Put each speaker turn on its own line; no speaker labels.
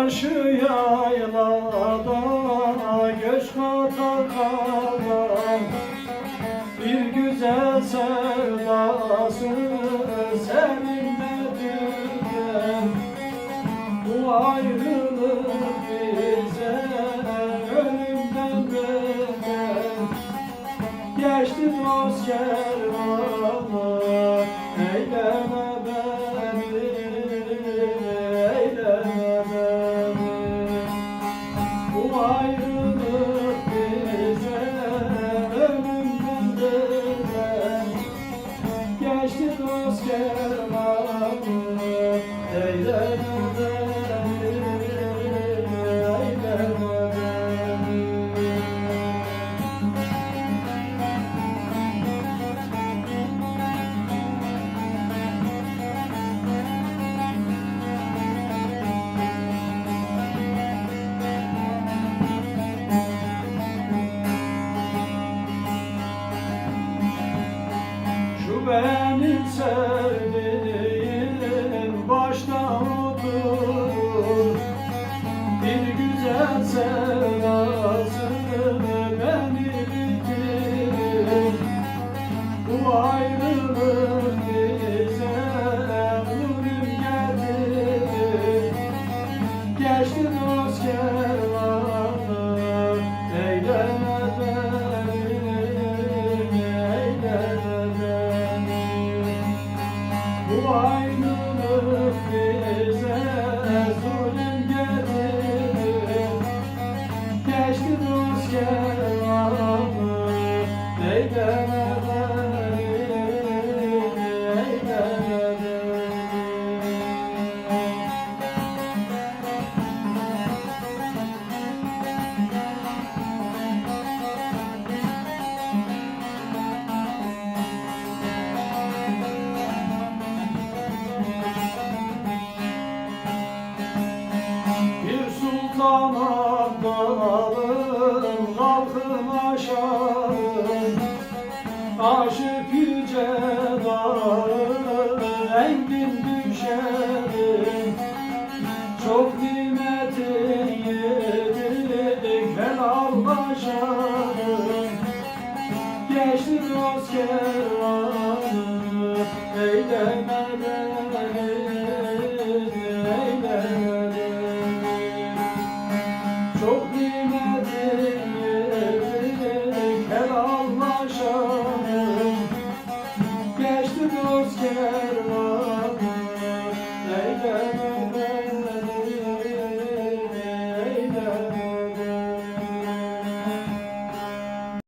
Karşı yaylada göç kata kalan Bir güzel sevdası seninle tüken Bu ayrılık Dost kervanı Eyleme beni benim sevdiğim başta oturur Bir güzel sevdası Sultan abdalım kalkın aşağım Aşık yüce dağım engin düşerim Çok nimetin yedik helal başarım Geçti dost kervanı Eyleme dost kervanı